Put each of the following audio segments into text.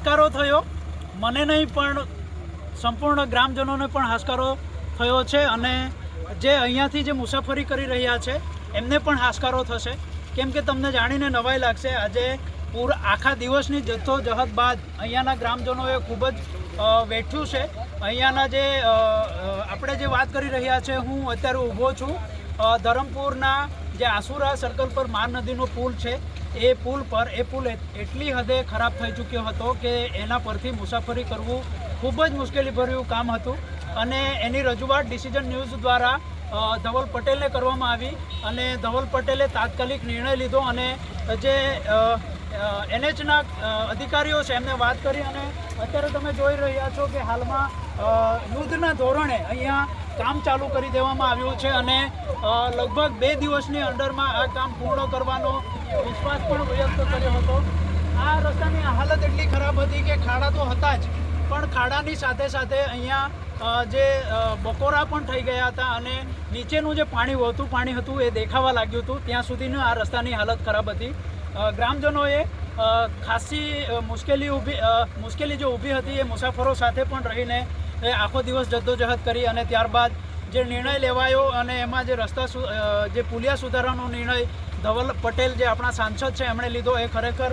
હાશકારો થયો. મને નહીં, પણ સંપૂર્ણ ગ્રામજનોને પણ હાશકારો થયો છે અને જે અહીંયાથી જે મુસાફરી કરી રહ્યા છે, એમને પણ હાશકારો થશે. કેમ કે તમને જાણીને નવાઈ લાગશે, આજે પૂર આખા દિવસની જદ્દોજહદ બાદ અહીંયાના ગ્રામજનોએ ખૂબ જ વેઠ્યું છે. અહીંયાના જે આપણે જે વાત કરી રહ્યા છે, હું અત્યારે ઊભો છું. ધરમપુરના જે આસુરા સર્કલ પર માર નદીનો પુલ છે. એ પુલ પર, એ પુલ એટ- એટલી હદે ખરાબ થઈ ચૂક્યો હતો કે એના પરથી મુસાફરી કરવું ખૂબ જ મુશ્કેલીભર્યું કામ હતું અને એની રજૂઆત ડિસિઝન ન્યૂઝ દ્વારા ધવલ પટેલને કરવામાં આવી અને ધવલ પટેલે તાત્કાલિક નિર્ણય લીધો અને જે એનએચના અધિકારીઓ છે એમને વાત કરી અને અત્યારે તમે જોઈ રહ્યા છો કે હાલમાં યુદ્ધના ધોરણે અહીંયા કામ ચાલુ કરી દેવામાં આવ્યું છે અને લગભગ બે દિવસની અંડરમાં આ કામ પૂર્ણ કરવાનો વિશ્વાસ પણ વ્યક્ત કર્યો હતો. આ રસ્તાની હાલત એટલી ખરાબ હતી કે ખાડા તો હતા જ, પણ ખાડાની સાથે સાથે અહીંયા જે બકોરા પણ થઈ ગયા હતા અને નીચેનું જે પાણી વહેતું પાણી હતું એ દેખાવા લાગ્યું હતું. ત્યાં સુધીનું આ રસ્તાની હાલત ખરાબ હતી. ગ્રામજનોએ ખાસી મુશ્કેલી ઊભી મુશ્કેલી જે ઊભી હતી એ મુસાફરો સાથે પણ રહીને એ આખો દિવસ જદ્દોજહદ કરી અને ત્યારબાદ જે નિર્ણય લેવાયો અને એમાં જે રસ્તા જે પુલિયા સુધારાનો નિર્ણય ધવલ પટેલ જે આપણા સાંસદ છે, એમણે લીધો. એ ખરેખર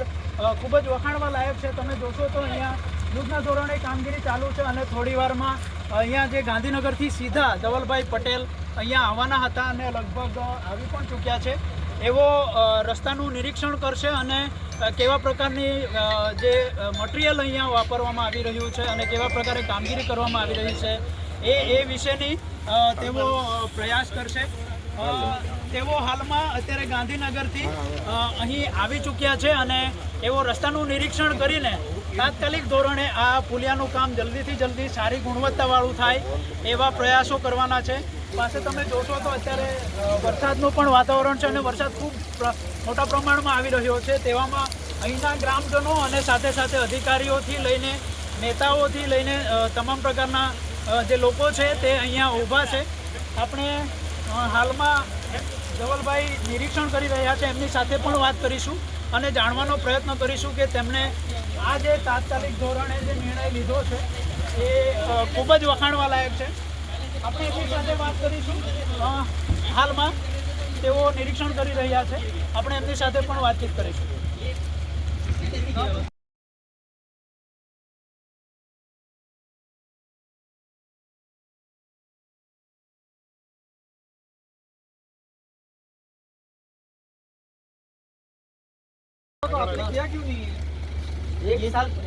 ખૂબ જ વખાણવા લાયક છે. તમે જોશો તો અહીંયા યુદ્ધના ધોરણે કામગીરી ચાલુ છે અને થોડી વારમાં અહીંયા જે ગાંધીનગરથી સીધા ધવલભાઈ પટેલ અહીંયા આવવાના હતા અને લગભગ આવી પણ ચૂક્યા છે. એવો રસ્તાનું નિરીક્ષણ કરશે અને કેવા પ્રકારની જે મટીરિયલ અહીંયા વાપરવામાં આવી રહ્યું છે અને કેવા પ્રકારે કામગીરી કરવામાં આવી રહી છે એ એ વિશેની તેઓ પ્રયાસ કરશે. તેઓ હાલમાં અત્યારે ગાંધીનગરથી અહીં આવી ચૂક્યા છે અને એવો રસ્તાનું નિરીક્ષણ કરીને તાત્કાલિક ધોરણે આ પુલિયાનું કામ જલ્દીથી જલ્દી સારી ગુણવત્તાવાળું થાય એવા પ્રયાસો કરવાના છે. પાસે તમે જોશો તો અત્યારે વરસાદનું પણ વાતાવરણ છે અને વરસાદ ખૂબ મોટા પ્રમાણમાં આવી રહ્યો છે. તેવામાં અહીંના ગ્રામજનો અને સાથે સાથે અધિકારીઓથી લઈને નેતાઓથી લઈને તમામ પ્રકારના જે લોકો છે તે અહીંયા ઊભા છે. આપણે હાલમાં ધવલભાઈ નિરીક્ષણ કરી રહ્યા છે, એમની સાથે પણ વાત કરીશું અને જાણવાનો પ્રયત્ન કરીશું કે તેમણે આ જે તાત્કાલિક ધોરણે જે નિર્ણય લીધો છે, એ ખૂબ જ વખાણવા લાયક છે. આપણે એમની સાથે વાત કરીશું. હાલમાં તેઓ નિરીક્ષણ કરી રહ્યા છે. આપણે એમની સાથે પણ વાતચીત કરીશું.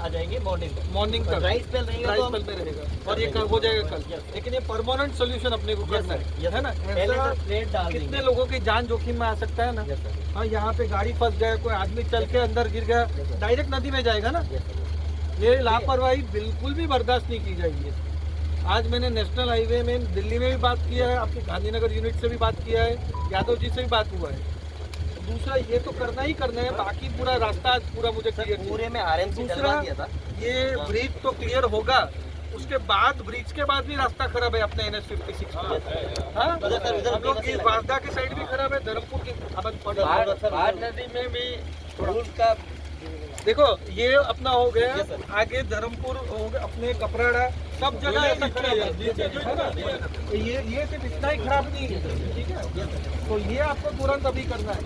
आ जाएँगे मॉर्निंग मॉर्निंग तक। ड्राई स्पेल रहेगा ड्राई तो में रहेगा। और ये कल हो जाएगा कल। लेकिन ये परमानेंट सोल्यूशन अपने को करना है। है ना? पहले प्लेट डाल कितने लोगों की जान जोखिम में आ सकता है ना? हाँ यहाँ पे गाड़ी फंस गया कोई आदमी चल के अंदर गिर गया डायरेक्ट नदी में जाएगा ना? ये लापरवाही बिल्कुल भी बर्दाश्त नहीं की जाएगी। आज मैंने नेशनल हाईवे में दिल्ली में भी बात किया है आपके गांधीनगर यूनिट से भी बात किया है यादव जी से भी बात हुआ है। दूसरा ये तो करना ही करना है बाकी पूरा रास्ता पूरा मुझे क्लियर पूरे में दूसरा दिया था। ये ब्रिज तो क्लियर होगा उसके बाद ब्रिज के बाद भी रास्ता खराब है अपने एन एच फिफ्टी सिक्स हाँ हम लोग की वारदा की साइड भी खराब है धर्मपुर की नदी में भी का देखो ये अपना हो गया आगे धर्मपुर हो गया अपने कपराड़ा सब जगह ऐसा खराब है। है ये ये सिर्फ़ इतना ही खराब नहीं है ठीक है? तो ये आपको तुरंत अभी करना है।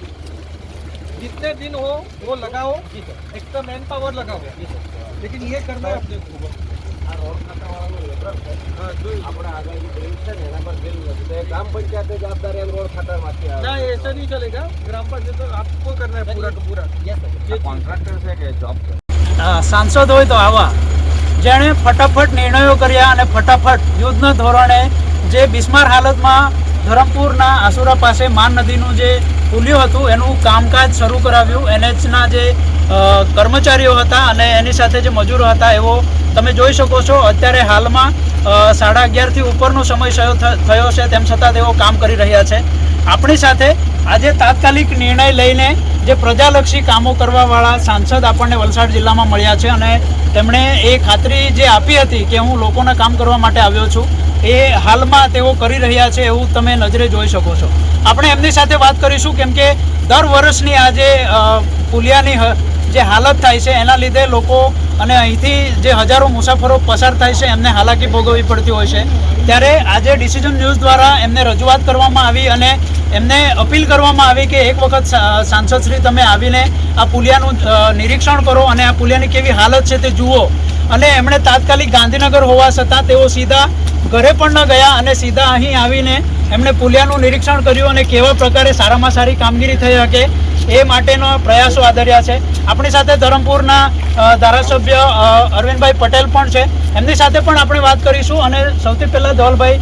जितने दिन हो वो लगाओ एक्स्ट्रा मैन पावर लगाओ लेकिन ये करना है अपने को हाँ, जो- ગ્રામ પંચાયત જવાબદારી રોડ ખાતર માંથી ना ऐसा नहीं चलेगा ग्राम पंचायत तो आपको करना है पूरा का पूरा यस सर કોન્ટ્રાક્ટર છે કે જોબ અ, સાંસદ હોય તો આવા જેણે ફટાફટ નિર્ણયો કર્યા અને ફટાફટ યુદ્ધના ધોરણે જે બિસ્માર હાલતમાં ધરમપુરના આસુરા પાસે માન નદીનું જે પુલ્યું હતું, એનું કામકાજ શરૂ કરાવ્યું. એનએચના જે કર્મચારીઓ હતા અને એની સાથે જે મજૂરો હતા એવો તમે જોઈ શકો છો, અત્યારે હાલમાં સાડા અગિયારથી ઉપરનો સમય થયો છે, તેમ છતાં તેઓ કામ કરી રહ્યા છે. આપણી સાથે આજે તાત્કાલિક નિર્ણય લઈને જે પ્રજાલક્ષી કામો કરવાવાળા સાંસદ આપણને વલસાડ જિલ્લામાં મળ્યા છે અને તેમણે એ ખાતરી જે આપી હતી કે હું લોકોના કામ કરવા માટે આવ્યો છું, એ હાલમાં તેઓ કરી રહ્યા છે એવું તમે નજરે જોઈ શકો છો. આપણે એમની સાથે વાત કરીશું, કેમ કે દર વર્ષની આજે પુલિયાની જે હાલત થાય છે, એના લીધે લોકો અને અહીંથી જે હજારો મુસાફરો પસાર થાય છે, એમને હાલાકી ભોગવવી પડતી હોય છે. ત્યારે આજે ડિસિઝન ન્યૂઝ દ્વારા એમને રજૂઆત કરવામાં આવી અને એમને અપીલ કરવામાં આવી કે એક વખત સાંસદશ્રી તમે આવીને આ પુલિયાનું નિરીક્ષણ કરો અને આ પુલિયાની કેવી હાલત છે તે જુઓ. અને એમણે તાત્કાલિક ગાંધીનગર હોવા છતાં તેઓ સીધા ઘરે પણ ન ગયા અને સીધા અહીં આવીને એમણે પુલિયાનું નિરીક્ષણ કર્યું અને કેવા પ્રકારે સારામાં સારી કામગીરી થઈ શકે એ માટેનો પ્રયાસો આદર્યા છે. આપણી સાથે ધરમપુરના ધારાસભ્ય અરવિંદભાઈ પટેલ પણ છે. એમની સાથે પણ આપણે વાત કરીશું અને સૌથી પહેલાં ધવલભાઈ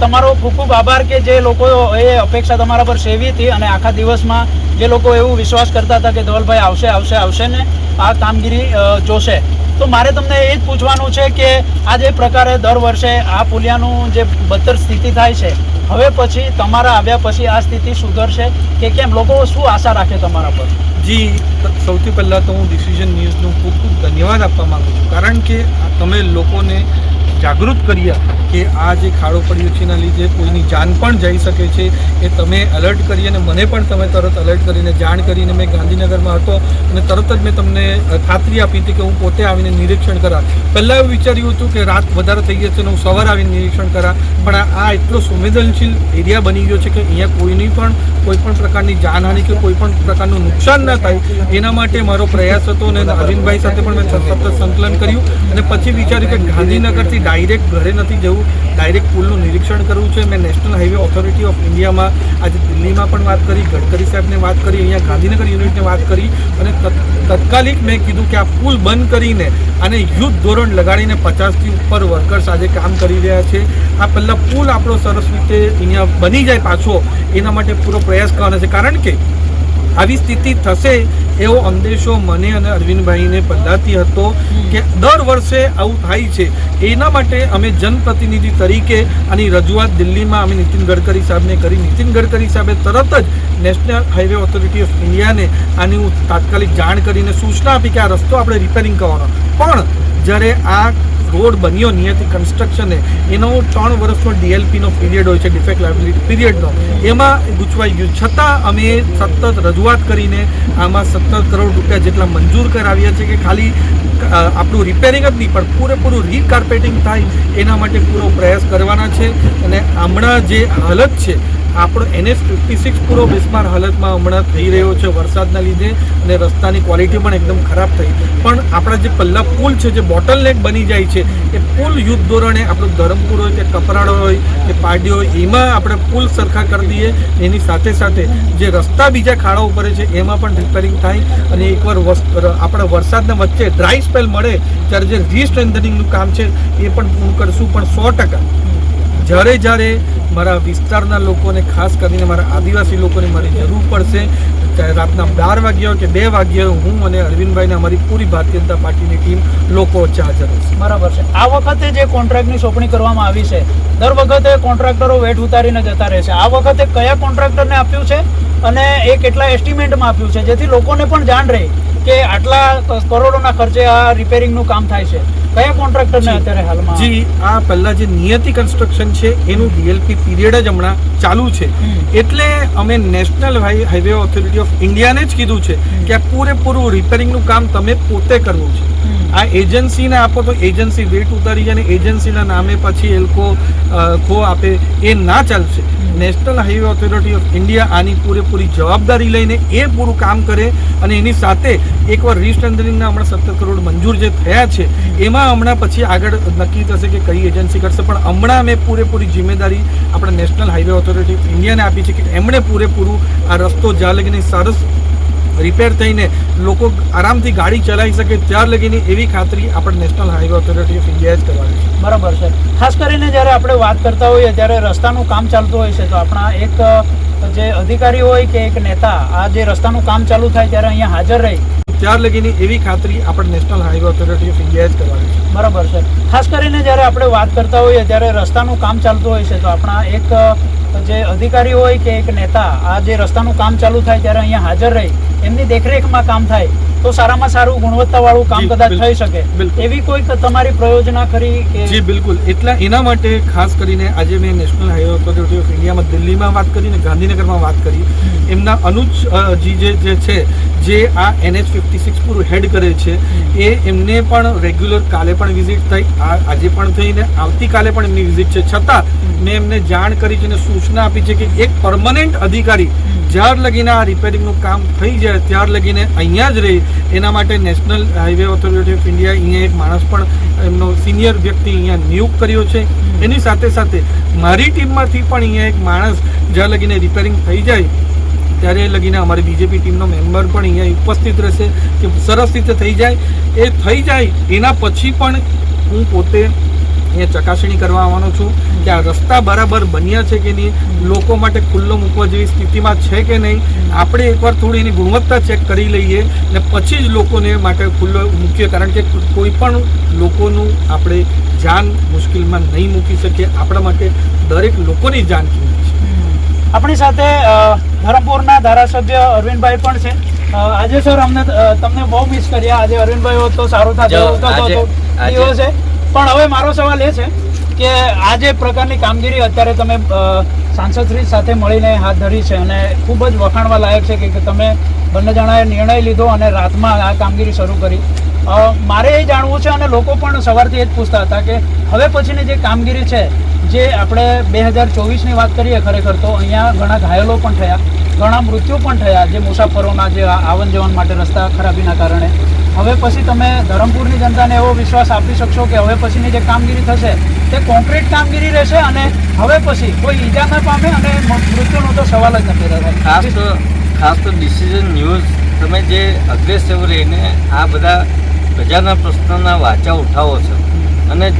તમારો ખૂબ ખૂબ આભાર કે જે લોકો એ અપેક્ષા તમારા પર સેવી હતી અને આખા દિવસમાં જે લોકો એવું વિશ્વાસ કરતા હતા કે ધવલભાઈ આવશે આવશે આવશે ને આ કામગીરી જોશે. તો મારે તમને એ જ પૂછવાનું છે કે આ જે પ્રકારે દર વર્ષે આ પુલિયાનું જે બદતર સ્થિતિ થાય છે, હવે પછી તમારા આવ્યા પછી આ સ્થિતિ સુધરશે કે કેમ? લોકો શું આશા રાખે તમારા પર? જી સૌથી પહેલાં તો હું ડિસિઝન ન્યૂઝનું ખૂબ ખૂબ ધન્યવાદ આપવા માંગુ છું. કારણ કે તમે લોકોને જાગૃત કર્યા કે આ જે ખાડો પડ્યો છે એના લીધે કોઈની જાન પણ જઈ શકે છે. એ તમે એલર્ટ કરી અને મને પણ તમે તરત એલર્ટ કરીને જાણ કરીને મેં ગાંધીનગરમાં હતો અને તરત જ મેં તમને ખાતરી આપી હતી કે હું પોતે આવીને નિરીક્ષણ કરા પહેલાં એવું વિચાર્યું હતું કે રાત વધારે થઈ જશે અને હું સવારે આવીને નિરીક્ષણ કરા પણ આ- એટલો સંવેદનશીલ એરિયા બની ગયો છે કે અહીંયા કોઈની પણ, કોઈ પણ પ્રકારની જાનહાનિ કે કોઈ પણ પ્રકારનું નુકસાન ન થાય. એના માટે મારો પ્રયાસ હતો અને નવીનભાઈ સાથે પણ મેં સતત સંકલન કર્યું. અને પછી વિચાર્યું કે ગાંધીનગરથી ડાયરેક્ટ ઘરે નથી જવું, ડાયરેક્ટ પુલનું નિરીક્ષણ કરવું છે. મેં નેશનલ હાઈવે ઓથોરિટી ઓફ ઇન્ડિયામાં આજે દિલ્હીમાં પણ વાત કરી, ગડકરી સાહેબને વાત કરી, અહીંયા ગાંધીનગર યુનિટને વાત કરી અને તત્કાલિક મેં કીધું કે આ પુલ બંધ કરીને અને યુદ્ધ ધોરણ લગાડીને પચાસથી ઉપર વર્કર્સ આજે કામ કરી રહ્યા છે. આ પહેલાં પુલ આપણો સરસ રીતે અહીંયા બની જાય પાછો, એના માટે પૂરો પ્રયાસ કરવાનો છે. કારણ કે આવી સ્થિતિ થશે એવો અંદેશો મને અને અરવિંદભાઈને પહેલાંથી હતો કે દર વર્ષે આવું થાય છે. એના માટે અમે જનપ્રતિનિધિ તરીકે આની રજૂઆત દિલ્હીમાં અમે નીતિન ગડકરી સાહેબને કરી. નીતિન ગડકરી સાહેબે તરત જ નેશનલ હાઈવે ઓથોરિટી ઓફ ઇન્ડિયાને આની હું તાત્કાલિક જાણ કરીને સૂચના આપી કે આ રસ્તો આપણે રિપેરિંગ કરવાનો. પણ જ્યારે આ રોડ બન્યો નિયતિ કન્સ્ટ્રક્શને એનો ત્રણ વર્ષનો ડીએલપીનો પીરિયડ હોય છે ડિફેક્ટ લાયબિલિટી પીરિયડનો એમાં ગૂંચવાઈ ગયું. છતાં અમે સતત રજૂઆત કરીને આમાં સત્તર કરોડ રૂપિયા જેટલા મંજૂર કરાવ્યા છે કે ખાલી આપણું રિપેરિંગ જ નહીં, પણ પૂરેપૂરું રીકાર્પેટિંગ થાય એના માટે પૂરો પ્રયાસ કરવાના છે. અને હમણાં જે હાલત છે આપણો એનએસ ફિફ્ટી સિક્સ પૂરો બિસ્માર હાલતમાં હમણાં થઈ રહ્યો છે વરસાદના લીધે અને રસ્તાની ક્વોલિટી પણ એકદમ ખરાબ થઈ. પણ આપણા જે પલ્લા પુલ છે, જે બોટલનેક બની જાય છે, એ પુલ યુદ્ધ ધોરણે આપણું ધરમપુર હોય કે કપરાડો હોય કે પારડી હોય, એમાં આપણે પુલ સરખા કરી દઈએ. એની સાથે સાથે જે રસ્તા બીજા ખાડા ઉપર છે, એમાં પણ રિપેરિંગ થાય અને એકવાર આપણે વરસાદના વચ્ચે ડ્રાય સ્પેલ મળે, ત્યારે જે રિસ્ટ્રેન્થનિંગનું કામ છે, એ પણ પૂરું કરશું. પણ સો ટકા જ્યારે જ્યારે મારા વિસ્તારના લોકોને, ખાસ કરીને મારા આદિવાસી લોકોને મારી જરૂર પડશે રાતના બાર વાગ્યા કે બે વાગ્યા હું અને અરવિંદભાઈને અમારી પૂરી ભારતીય જનતા પાર્ટીની ટીમ લોકો વચ્ચે હાજર હશે બરાબર છે. આ વખતે જે કોન્ટ્રાક્ટની સોંપણી કરવામાં આવી છે, દર વખતે કોન્ટ્રાક્ટરો વેઠ ઉતારીને જતા રહે છે. આ વખતે કયા કોન્ટ્રાક્ટરને આપ્યું છે અને એ કેટલા એસ્ટિમેટમાં આપ્યું છે, જેથી લોકોને પણ જાણ રહે કે આટલા કરોડોના ખર્ચે આ રિપેરિંગનું કામ થાય છે. કયા કોન્ટ્રાક્ટરને અત્યારે હાલમાં? જી આ પહેલા જે નિયતિ કન્સ્ટ્રક્શન છે એનું ડીએલપી પીરિયડ જ હમણાં ચાલુ છે. એટલે અમે નેશનલ હાઈવે ઓથોરિટી ઓફ ઇન્ડિયાને જ કીધું છે કે આ પૂરેપૂરું રિપેરિંગનું કામ તમે પોતે કરવું છે. આ એજન્સીને આપો તો એજન્સી વેટ ઉતારી જાય અને એજન્સીના નામે પછી એ લોકો ખો આપે. એ ના ચાલશે. National highway authority of India આની પૂરેપૂરી જવાબદારી લઈને એ પૂરું કામ કરે અને એની સાથે એકવાર રિસ્ટ્રેન્થનિંગના હમણાં સત્તર કરોડ મંજૂર જે થયા છે, એમાં હમણાં પછી આગળ નક્કી થશે કે કઈ એજન્સી કરશે. પણ હમણાં અમે પૂરેપૂરી જિમ્મેદારી આપણે નેશનલ હાઈવે ઓથોરિટી ઓફ ઇન્ડિયાને આપી છે કે એમણે પૂરેપૂરું આ રસ્તો જ્યાં લગીને સરસ રિપેર થઈને લોકો આરામથી ગાડી ચલાવી શકે ત્યાર લગીની એવી ખાતરી આપણે નેશનલ હાઈવે ઓથોરિટી ઓફ ઇન્ડિયાએ જ કરવાની છે. બરાબર છે. ખાસ કરીને જ્યારે આપણે વાત કરતા હોઈએ ત્યારે રસ્તાનું કામ ચાલતું હોય છે તો આપણા એક જે અધિકારી હોય કે એક નેતા આ જે રસ્તાનું કામ ચાલુ થાય ત્યારે અહીંયા હાજર રહી. ત્યાર લગીની એવી ખાતરી આપણે નેશનલ હાઈવે ઓથોરિટી ઓફ ઇન્ડિયાએ જ કરવાની છે. બરાબર છે. ખાસ કરીને જ્યારે આપણે વાત કરતા હોઈએ ત્યારે રસ્તાનું કામ ચાલતું હોય છે તો આપણા એક જે અધિકારી હોય કે એક નેતા આ જે રસ્તાનું કામ ચાલુ થાય ત્યારે અહીંયા હાજર રહી એમની દેખરેખમાં કામ થાય તો સારામાં સારું ગુણવત્તાવાળું કામ કદાચ થઈ શકે. એવી કોઈક તમારી પ્રયોજના ખરી કે જી બિલકુલ. એટલા એના માટે ખાસ કરીને આજે મેં નેશનલ હાઈવે ઓથોરિટી ઓફ ઇન્ડિયામાં દિલ્હીમાં વાત કરી ને ગાંધીનગરમાં વાત કરી. એમના અનુજ જી જે જે છે જે આ એનએચ ફિફ્ટી સિક્સ પૂરું હેડ કરે છે એ એમને પણ રેગ્યુલર કાલે પણ વિઝિટ થઈ આ આજે પણ થઈને આવતીકાલે પણ એમની વિઝિટ છે. છતાં મેં એમને જાણ કરી છે અને સૂચના આપી છે કે એક પરમનન્ટ અધિકારી જ્યાર લગીને આ રિપેરિંગનું કામ થઈ જાય, ત્યાર લગીને અહીંયા જ રહે, એના માટે national highway authority of India અહીંયા એક માણસ પણ એમનો સિનિયર વ્યક્તિ અહીંયા નિયુક્ત કર્યો છે. એની સાથે સાથે મારી ટીમમાંથી પણ અહીંયા એક માણસ જ્યાં લગીને રિપેરિંગ થઈ જાય, ત્યારે લગીને અમારી બીજેપી ટીમનો મેમ્બર પણ અહીંયા ઉપસ્થિત રહેશે કે સરસ રીતે થઈ જાય. એ થઈ જાય એના પછી પણ હું પોતે અહીંયા ચકાસણી કરવા આવવાનો છું કે આ રસ્તા બરાબર બન્યા છે કે નહીં લોકો માટે ખુલ્લો મૂકવા જેવી સ્થિતિમાં છે કે નહીં આપણે એકવાર થોડી એની ગુણવત્તા ચેક કરી લઈએ ને પછી જ લોકોને માટે ખુલ્લો મૂકીએ. કારણ કે કોઈ પણ લોકોનું આપણે જાન મુશ્કેલમાં નહીં મૂકી શકીએ. આપણા માટે દરેક લોકોની જાન કિંમતી છે. આપણી સાથે ધરમપુરના ધારાસભ્ય અરવિંદભાઈ પણ છે. આજે સર અમને તમને બહુ મિસ કર્યા. આજે અરવિંદભાઈ હોત તો સારું થતું દિવસ છે? પણ હવે મારો સવાલ એ છે કે આ જે પ્રકારની કામગીરી અત્યારે તમે સાંસદશ્રી સાથે મળીને હાથ ધરી છે અને ખૂબ જ વખાણવા લાયક છે કે તમે બંને જણાએ નિર્ણય લીધો અને રાતમાં આ કામગીરી શરૂ કરી. મારે એ જાણવું છે અને લોકો પણ સવારથી એ જ પૂછતા હતા કે હવે પછીની જે કામગીરી છે, જે આપણે બે હજાર ચોવીસની વાત કરીએ ખરેખર તો અહીંયા ઘણા ઘાયલો પણ થયા, ઘણા મૃત્યુ પણ થયા, જે મુસાફરોના જે આવન જવન માટે રસ્તા ખરાબીના કારણે. હવે પછી તમે ધરમપુરની જનતાને એવો વિશ્વાસ આપી શકશો કે હવે પછીની જે કામગીરી થશે તે કોન્ક્રીટ કામગીરી રહેશે અને હવે પછી કોઈ ઈજા ન પામે અને મૃત્યુનો તો સવાલ જ નથી રહેતો. ખાસ તો ખાસ તો ડિસિઝન ન્યૂઝ તમે જે અગ્રેસિવ રહીને આ બધા પ્રજાના પ્રશ્નોના વાચા ઉઠાવો છો અને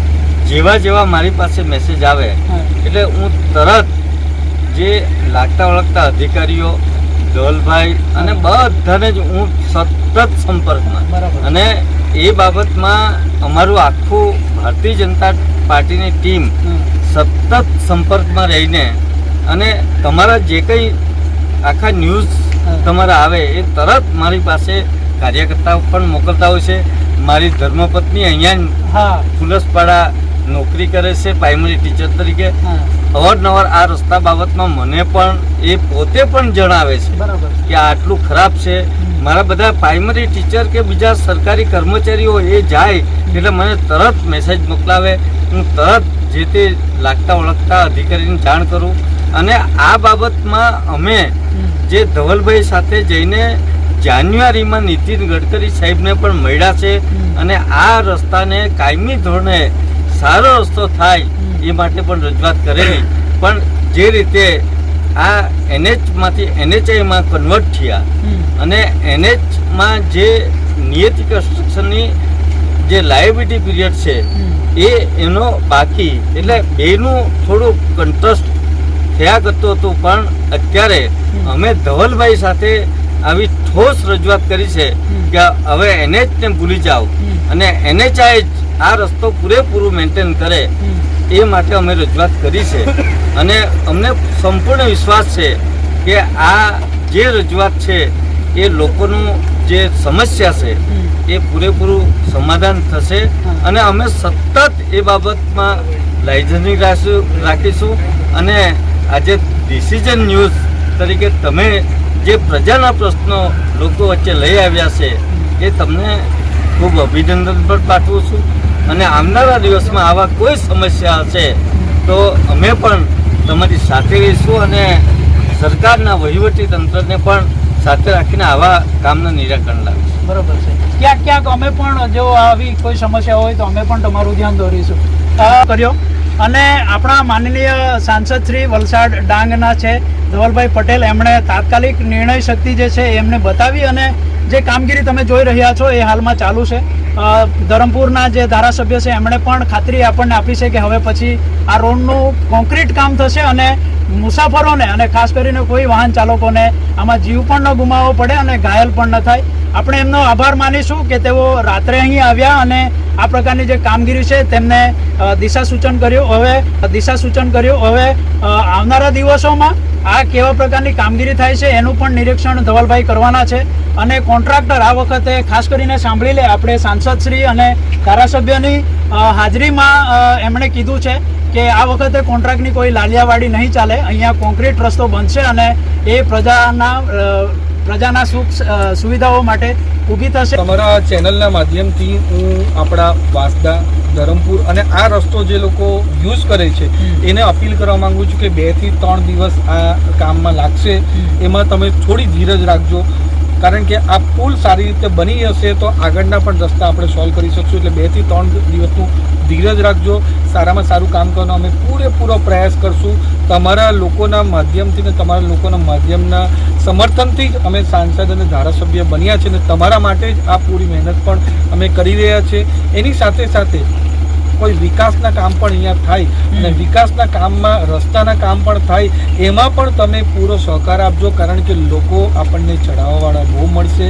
જેવા જેવા મારી પાસે મેસેજ આવે એટલે હું તરત જે લાગતા વળગતા અધિકારીઓ ધવલભાઈ અને બધાને જ હું સતત સંપર્કમાં. અને એ બાબતમાં અમારું આખું ભારતીય જનતા પાર્ટીની ટીમ સતત સંપર્કમાં રહીને અને તમારા જે કંઈ આખા ન્યૂઝ તમારા આવે એ તરત મારી પાસે કાર્યકર્તાઓ પણ મોકલતા હોય છે. મારી ધર્મપત્ની અહીંયા હા. ફુલસપાડા નોકરી કરે છે પ્રાઇમરી ટીચર તરીકે. અવારનવાર આ રસ્તા બાબતમાં મને પણ એ પોતે પણ જણાવે છે બરાબર. કે આ આટલું ખરાબ છે. મારા બધા પ્રાઇમરી ટીચર કે બીજા સરકારી કર્મચારીઓ એ જાય એટલે મને તરત મેસેજ મોકલાવે. હું તરત જે તે લાગતા ઓળખતા અધિકારીને જાણ કરું. અને આ બાબતમાં અમે જે ધવલભાઈ સાથે જઈને જાન્યુઆરીમાં નીતિન ગડકરી સાહેબને પણ મળ્યા છે. અને આ રસ્તાને કાયમી ધોરણે સારો રસ્તો થાય એ માટે પણ રજૂઆત કરેલી. પણ જે રીતે આ એનએચમાંથી એનએચઆઈમાં કન્વર્ટ થયા અને એનએચમાં જે નિયતિ કન્સ્ટ્રક્શનની જે લાયબિલિટી પીરિયડ છે એ એનો બાકી. એટલે બેનું થોડું કન્ટ્રસ્ટ થયા કરતું હતું પણ અત્યારે અમે ધવલભાઈ સાથે આવી ઠોસ રજૂઆત કરી છે કે હવે એનએચને ભૂલી જાઓ. અને એનએચઆઈ આ રસ્તો પૂરેપૂરું મેન્ટેન કરે એ માટે અમે રજૂઆત કરી છે. અને અમને સંપૂર્ણ વિશ્વાસ છે કે આ જે રજૂઆત છે એ લોકોનું જે સમસ્યા છે એ પૂરેપૂરું સમાધાન થશે. અને અમે સતત એ બાબતમાં લાઇઝનિંગ રાખીશું રાખીશું. અને આજે ડિસિઝન ન્યૂઝ તરીકે તમે જે પ્રજાના પ્રશ્નો લોકો વચ્ચે લઈ આવ્યા છે એ તમને ખૂબ અભિનંદન પણ પાઠવું છું. અને આવનારા દિવસમાં આવા કોઈ સમસ્યા હશે તો અમે પણ તમારી સાથે રહીશું અને સરકારના વહીવટી તંત્રને પણ સાથે રાખીને આવા કામના નિરાકરણ લાવીશું. બરોબર છે. ક્યાંક ક્યાંક અમે પણ જો આવી કોઈ સમસ્યા હોય તો અમે પણ તમારું ધ્યાન દોરીશું. કર્યો. અને આપણા માનનીય સાંસદ શ્રી વલસાડ ડાંગના છે ધવલભાઈ પટેલ. એમણે તાત્કાલિક નિર્ણય શક્તિ જે છે એમને બતાવી અને જે કામગીરી તમે જોઈ રહ્યા છો એ હાલમાં ચાલુ છે. ધરમપુરના જે ધારાસભ્ય છે, એમણે પણ ખાતરી આપણને આપી છે કે હવે પછી આ રોડનું કોન્ક્રીટ કામ થશે અને મુસાફરોને અને ખાસ કરીને કોઈ વાહન ચાલકોને આમાં જીવ પણ ન ગુમાવવો પડે અને ઘાયલ પણ ન થાય. આપણે એમનો આભાર માનીશું કે તેઓ રાત્રે અહીં આવ્યા અને આ પ્રકારની જે કામગીરી છે તેમને દિશા સૂચન કર્યું. હવે દિશા સૂચન કર્યું. હવે આવનારા દિવસોમાં આ કેવા પ્રકારની કામગીરી થાય છે એનું પણ નિરીક્ષણ ધવલભાઈ કરવાના છે. અને કોન્ટ્રાક્ટર આ વખતે ખાસ કરીને સાંભળી લે આપણે સાંસદશ્રી અને ધારાસભ્યની હાજરીમાં એમણે કીધું છે કે આ વખતે કોન્ટ્રાક્ટની કોઈ લાલિયાવાડી નહીં ચાલે. અહીંયા કોન્ક્રીટ રસ્તો બનશે અને એ પ્રજાના પ્રજાના સુખ સુવિધાઓ માટે ઊભી થશે. તમારા ચેનલના માધ્યમથી હું આપણા વાસદા ધરમપુર અને આ રસ્તો જે લોકો યુઝ કરે છે એને અપીલ કરવા માંગુ છું કે બેથી ત્રણ દિવસ આ કામમાં લાગશે. એમાં તમે થોડી ધીરજ રાખજો. કારણ કે આ પુલ સારી રીતે બની હશે તો આગળના પણ રસ્તા આપણે સોલ્વ કરી શકશું. એટલે બેથી ત્રણ દિવસનું ધીરજ રાખજો. સારામાં સારું કામ કરવાનો અમે પૂરેપૂરો પ્રયાસ કરશું. તમારા લોકોના માધ્યમથી ને તમારા લોકોના માધ્યમના સમર્થનથી જ અમે સાંસદ અને ધારાસભ્ય બન્યા છે અને તમારા માટે જ આ પૂરી મહેનત પણ અમે કરી રહ્યા છીએ એની સાથે સાથે કોઈ વિકાસના કામ પણ અહીંયા થાય અને વિકાસના કામમાં રસ્તાના કામ પણ થાય એમાં પણ તમે પૂરો સહકાર આપજો કારણ કે લોકો આપણને ચડાવવાવાળા બહુ મળશે.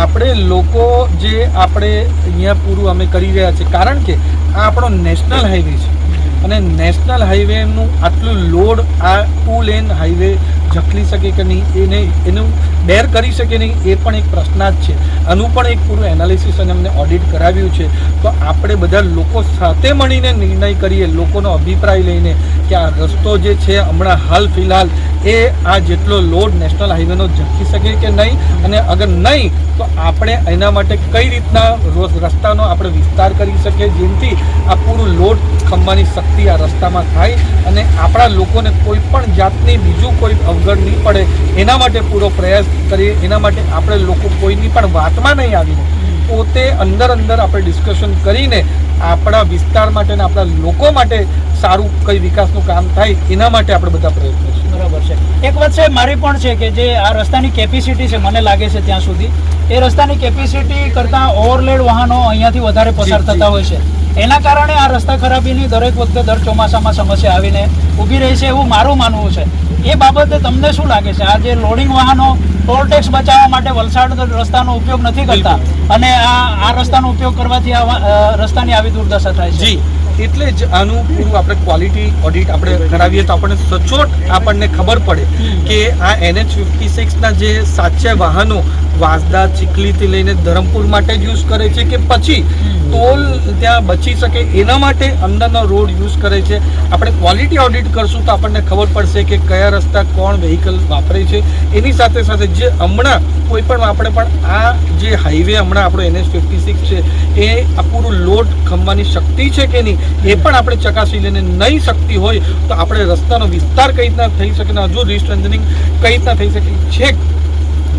આપણે લોકો જે આપણે અહીંયા પૂરું અમે કરી રહ્યા છીએ. કારણ કે આ આપણો નેશનલ હાઈવે છે. અને નેશનલ હાઈવેનું આટલું લોડ આ ટુ લેન હાઈવે ઝકલી શકે કે નહીં, એને એનું બેર કરી શકે નહીં, એ પણ એક પ્રશ્નાર્થ છે. આનું પણ એક પૂરું એનાલિસિસ અને અમને ઓડિટ કરાવ્યું છે. તો આપણે બધા લોકો સાથે મળીને નિર્ણય કરીએ, લોકોનો અભિપ્રાય લઈને કે આ રસ્તો જે છે હમણાં હાલ ફિલહાલ એ આ જેટલો લોડ નેશનલ હાઈવેનો ઝકી શકે કે નહીં? અને અગર નહીં, તો આપણે એના માટે કઈ રીતના રસ્તાનો આપણે વિસ્તાર કરી શકીએ જેમથી આ પૂરું ખંભાની શક્તિ આ રસ્તામાં થાય અને આપણા લોકોને કોઈ પણ જાતની બીજું કોઈ અવગણ નહીં પડે. એના માટે પૂરો પ્રયાસ કરીએ. એના માટે આપણે લોકો કોઈની પણ વાતમાં નહીં આવીને પોતે અંદર અંદર આપણે ડિસ્કશન કરીને આપણા વિસ્તાર માટે અને આપણા લોકો માટે સારું કઈ વિકાસનું કામ થાય એના માટે આપણે બધા પ્રયત્નો છે. બરાબર છે. એક વાત છે મારી પણ છે કે જે આ રસ્તાની કેપેસિટી છે મને લાગે છે ત્યાં સુધી એ રસ્તાની કેપેસિટી કરતાં ઓવરલેડ વાહનો અહીંયાથી વધારે પસાર. થતા હોય છે. એના કારણે આ રસ્તા ખરાબીની દરેક વખતે દર ચોમાસામાં સમસ્યા આવીને ઊભી રહી છે એવું મારું માનવું છે. એ બાબતે તમને શું લાગે છે? આ જે લોડિંગ વાહનો ટોલ ટેક્સ બચાવવા માટે વલસાડ રસ્તાનો ઉપયોગ નથી કરતા અને આ આ રસ્તાનો ઉપયોગ કરવાથી આ રસ્તાની આવી દુર્દશા થાય છે? જી. એટલે જ આનું પૂરું આપણે ક્વોલિટી ઓડિટ આપણે કરાવીએ તો આપણને સચોટ આપણને ખબર પડે કે આ એનએચ ફિફ્ટી સિક્સના જે સાચા વાહનો વાંસદા ચીખલીથી લઈને ધરમપુર માટે જ યુઝ કરે છે કે પછી ટોલ ત્યાં બચી શકે એના માટે અંદરનો રોડ યુઝ કરે છે. આપણે ક્વોલિટી ઓડિટ કરશું તો આપણને ખબર પડશે કે કયા રસ્તા કોણ વેહિકલ વાપરે છે. એની સાથે સાથે જે હમણાં કોઈ પણ આપણે પણ આ જે હાઈવે હમણાં આપણો એનએચ ફિફ્ટી સિક્સ છે એ અપૂરું પૂરું લોડ ખમવાની શક્તિ છે કે નહીં? એ પણ આપણે ચકાસી લઈને નહીં શક્તિ હોય તો આપણે રસ્તાનો વિસ્તાર કઈ રીતના થઈ શકે ને હજુ રિસ્ટ્રેન્થનિંગ કઈ રીતના થઈ શકે છેક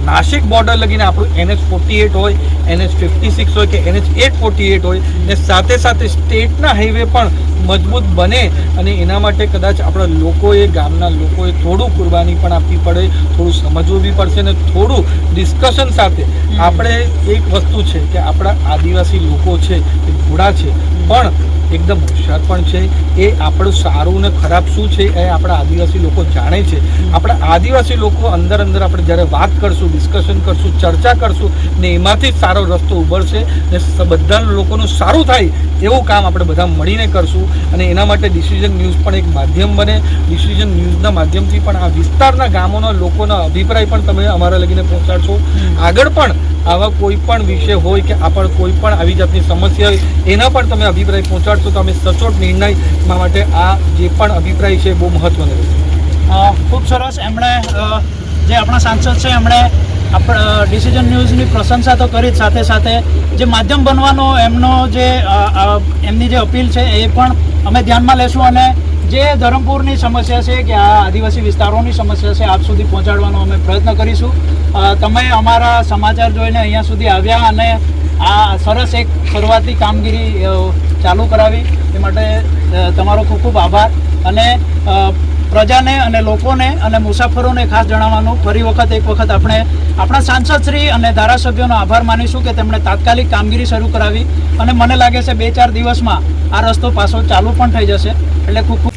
નાસિક બોર્ડર લગીને આપણું એનએચ ફોર્ટી એટ હોય એનએચ ફિફ્ટી સિક્સ હોય કે એનએચ એટ ફોર્ટી એટ હોય ને સાથે સાથે સ્ટેટના હાઈવે પણ મજબૂત બને અને એના માટે કદાચ આપણા લોકોએ ગામના લોકોએ થોડું કુરબાની પણ આપવી પડે થોડું સમજવું બી પડશે ને થોડું ડિસ્કશન સાથે. આપણે એક વસ્તુ છે કે આપણા આદિવાસી લોકો છે એ ઘોડા છે પણ એકદમ હોશિયાર પણ છે. એ આપણું સારું ને ખરાબ શું છે એ આપણા આદિવાસી લોકો જાણે છે. આપણા આદિવાસી લોકો અંદર અંદર આપણે જ્યારે વાત કરશું ડિસ્કશન કરશું ચર્ચા કરશું ને એમાંથી જ સારો રસ્તો ઉભરશે ને બધા લોકોનું સારું થાય એવું કામ આપણે બધા મળીને કરશું અને એના માટે ડિસિઝન ન્યૂઝ પણ એક માધ્યમ બને. ડિસિઝન ન્યૂઝના માધ્યમથી પણ આ વિસ્તારના ગામોના લોકોના અભિપ્રાય પણ તમે અમારા લગીને પહોંચાડશો. આગળ પણ આવા કોઈ પણ વિષય હોય કે આપણ કોઈ પણ આવી જાતની સમસ્યા હોય એના પણ તમે અભિપ્રાય પહોંચાડશો. તો અમે સચોટ નિર્ણય માટે આ જે પણ અભિપ્રાય છે બહુ મહત્વનો રહેશે ખૂબ સરસ. એમણે જે આપણા સાંસદ છે, એમણે આપણા ડિસિઝન ન્યૂઝની પ્રશંસા તો કરી જ સાથે સાથે જે માધ્યમ બનવાનો એમનો જે એમની જે અપીલ છે એ પણ અમે ધ્યાનમાં લેશું અને જે ધરમપુરની સમસ્યા છે કે આ આદિવાસી વિસ્તારોની સમસ્યા છે આપ સુધી પહોંચાડવાનો અમે પ્રયત્ન કરીશું. તમે અમારા સમાચાર જોઈને અહીંયા સુધી આવ્યા અને આ સરસ એક શરૂઆતી કામગીરી ચાલુ કરાવી. એ માટે તમારો ખૂબ ખૂબ આભાર. અને પ્રજાને અને લોકોને અને મુસાફરોને ખાસ જણાવવાનું, ફરી વખત એક વખત આપણે આપણા સાંસદશ્રી અને ધારાસભ્યોનો આભાર માનીશું કે તેમણે તાત્કાલિક કામગીરી શરૂ કરાવી. અને મને લાગે છે બે ચાર દિવસમાં આ રસ્તો પાછો ચાલુ પણ થઈ જશે. એટલે ખૂબ ખૂબ